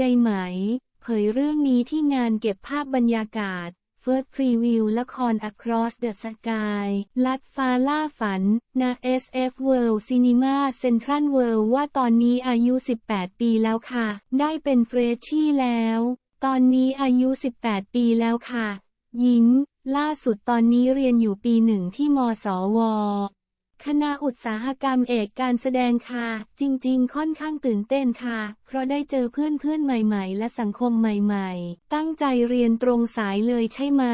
ยายไหม เผยเรื่องนี้ที่งานเก็บภาพบรรยากาศ First Preview ละคร Across the Sky ลัดฟ้าล่าฝันณ SF World Cinema Central World ว่าตอนนี้อายุ 18 ปีแล้วค่ะ ได้เป็นเฟรชชี่แล้ว ตอนนี้อายุ 18 ปีแล้วค่ะ ยิ้ม ล่าสุดตอนนี้เรียนอยู่ปีหนึ่งที่มสว คณะอุตสาหกรรมเอกการแสดงค่ะ จริงๆ ค่อนข้างตื่นเต้นค่ะ เพราะได้เจอเพื่อนๆ ใหม่ๆ และสังคมใหม่ๆ ตั้งใจเรียนตรงสายเลยใช่ไหม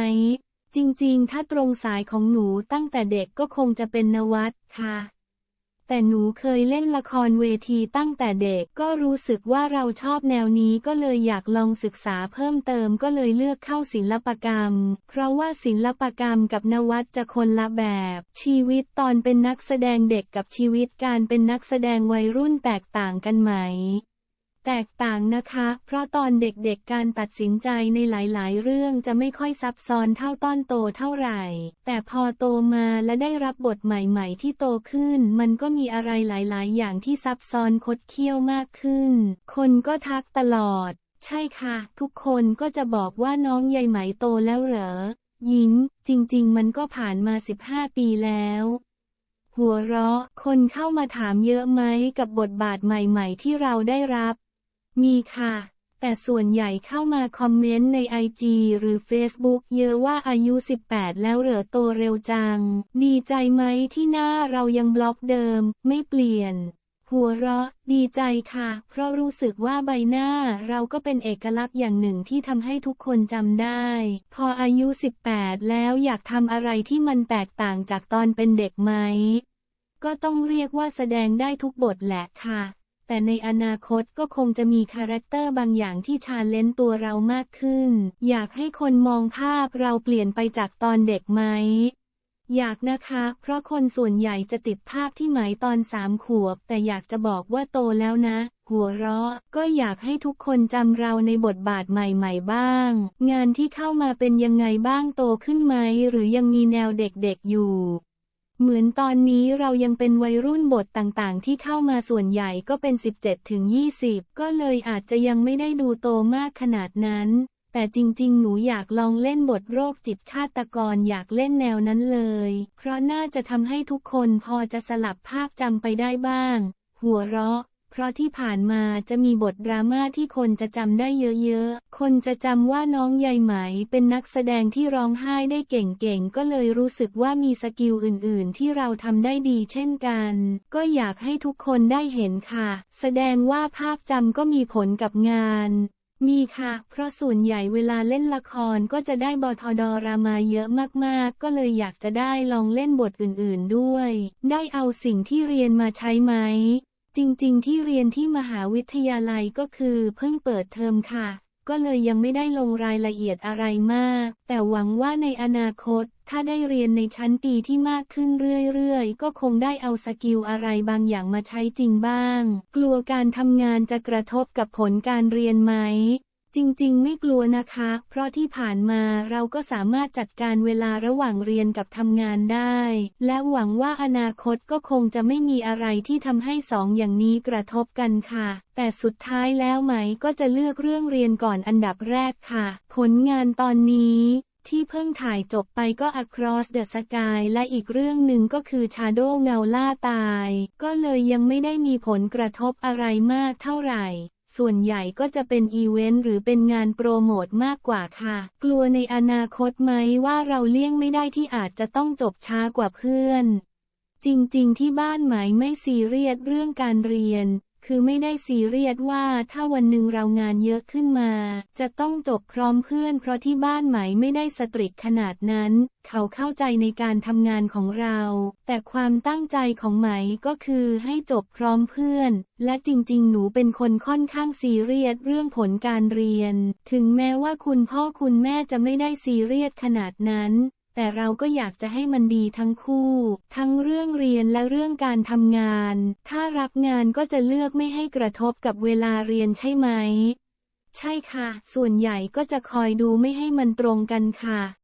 จริงๆ ถ้าตรงสายของหนูตั้งแต่เด็กก็คงจะเป็นนวัดค่ะ แต่หนูเคยเล่นละครเวทีตั้งแต่เด็กก็รู้สึกว่าเราชอบแนวนี้ก็เลยอยากลองศึกษาเพิ่มเติมก็เลยเลือกเข้าศิลปกรรม เพราะว่าศิลปกรรมกับนวัตจะคนละแบบ ชีวิตตอนเป็นนักแสดงเด็กกับชีวิตการเป็นนักแสดงวัยรุ่นแตกต่างกันไหม แตกต่างนะคะ เพราะตอนเด็กๆการตัดสินใจในหลายๆ เรื่องจะไม่ค่อยซับซ้อนเท่าตอนโตเท่าไหร่ แต่พอโตมาและได้รับบทใหม่ๆ ที่โตขึ้น มันก็มีอะไรหลายๆ อย่างที่ซับซ้อนคดเคี้ยวมากขึ้น คนก็ทักตลอด ใช่ค่ะ ทุกคนก็จะบอกว่าน้องยายไหมโตแล้วเหรอ ยิ้ม จริงๆ มันก็ผ่านมา 15 ปีแล้วหัวเราะ คนเข้ามาถามเยอะไหมกับบทบาทใหม่ ๆ ที่เราได้รับ มีค่ะ แต่ส่วนใหญ่เข้ามาคอมเมนต์ใน IG หรือ Facebook เยอะว่าอายุ 18 แล้วเหรอโตเร็วจัง ดีใจไหมที่หน้าเรายังบล็อกเดิม ไม่เปลี่ยน หัวเราะ ดีใจค่ะ เพราะรู้สึกว่าใบหน้าเราก็เป็นเอกลักษณ์อย่างหนึ่งที่ทำให้ทุกคนจำได้ พออายุ 18 แล้วอยากทำอะไรที่มันแตกต่างจากตอนเป็นเด็กไหมก็ต้องเรียกว่าแสดงได้ทุกบทแหละค่ะ แต่ในอนาคตก็คงจะมีคาแรคเตอร์บางอย่างที่ชาเลนจ์ตัวเรามากขึ้น อยากให้คนมองภาพเราเปลี่ยนไปจากตอนเด็กไหม อยากนะคะ เพราะคนส่วนใหญ่จะติดภาพที่หมายตอนสามขวบ แต่อยากจะบอกว่าโตแล้วนะ หัวเราะ ก็อยากให้ทุกคนจำเราในบทบาทใหม่ๆ บ้าง งานที่เข้ามาเป็นยังไงบ้างโตขึ้นไหม หรือยังมีแนวเด็กๆอยู่ เหมือนตอนนี้เรายังเป็นวัยรุ่นบทต่างๆ ที่เข้ามาส่วนใหญ่ก็เป็น 17ถึง20 ก็เลยอาจจะยังไม่ได้ดูโตมากขนาดนั้น แต่จริงๆ หนูอยากลองเล่นบทโรคจิตฆาตกรอยากเล่นแนวนั้นเลย เพราะน่าจะทำให้ทุกคนพอจะสลับภาพจำไปได้บ้าง หัวเราะ เพราะที่ผ่านมาจะมีบทดราม่าที่คนจะจำได้เยอะๆ คนจะจำว่าน้องใยไหมเป็นนักแสดงที่ร้องไห้ได้เก่งๆ ก็เลยรู้สึกว่ามีสกิลอื่นๆ ที่เราทำได้ดีเช่นกัน ก็อยากให้ทุกคนได้เห็นค่ะ แสดงว่าภาพจำก็มีผลกับงานมีค่ะ เพราะส่วนใหญ่เวลาเล่นละครก็จะได้บทดรามาเยอะมากๆ ก็เลยอยากจะได้ลองเล่นบทอื่นๆด้วย ได้เอาสิ่งที่เรียนมาใช้ไหม จริงๆ ที่เรียนที่มหาวิทยาลัยก็คือเพิ่งเปิดเทอมค่ะ ก็เลยยังไม่ได้ลงรายละเอียดอะไรมาก แต่หวังว่าในอนาคต ถ้าได้เรียนในชั้นปีที่มากขึ้นเรื่อยๆ ก็คงได้เอาสกิลอะไรบางอย่างมาใช้จริงบ้าง กลัวการทำงานจะกระทบกับผลการเรียนไหม จริงๆ ไม่กลัวนะคะ เพราะที่ผ่านมาเราก็สามารถจัดการเวลาระหว่างเรียนกับทำงานได้ และหวังว่าอนาคตก็คงจะไม่มีอะไรที่ทำให้สองอย่างนี้กระทบกันค่ะ แต่สุดท้ายแล้วไหมก็จะเลือกเรื่องเรียนก่อนอันดับแรกค่ะ ผลงานตอนนี้ที่เพิ่งถ่ายจบไปก็ Across the Sky และอีกเรื่องหนึ่งก็คือ Shadow เงาล่าตาย ก็เลยยังไม่ได้มีผลกระทบอะไรมากเท่าไหร่ ส่วนใหญ่ก็จะเป็นอีเวนต์หรือเป็นงานโปรโมทมากกว่าค่ะ กลัวในอนาคตไหมว่าเราเลี่ยงไม่ได้ที่อาจจะต้องจบช้ากว่าเพื่อน จริงๆ ที่บ้านหมายไม่ซีเรียสเรื่องการเรียน คือไม่ได้ซีเรียสว่าถ้าวันหนึ่งเรางานเยอะขึ้นมา จะต้องจบพร้อมเพื่อน เพราะที่บ้านไหมไม่ได้สตริกขนาดนั้น เขาเข้าใจในการทำงานของเรา แต่ความตั้งใจของไหมก็คือให้จบพร้อมเพื่อน และจริง ๆ หนูเป็นคนค่อนข้างซีเรียสเรื่องผลการเรียน ถึงแม้ว่าคุณพ่อคุณแม่จะไม่ได้ซีเรียสขนาดนั้น แต่เราก็อยากจะให้มันดีทั้งคู่ ทั้งเรื่องเรียนและเรื่องการทำงาน ถ้ารับงานก็จะเลือกไม่ให้กระทบกับเวลาเรียนใช่ไหม ใช่ค่ะ ส่วนใหญ่ก็จะคอยดูไม่ให้มันตรงกันค่ะ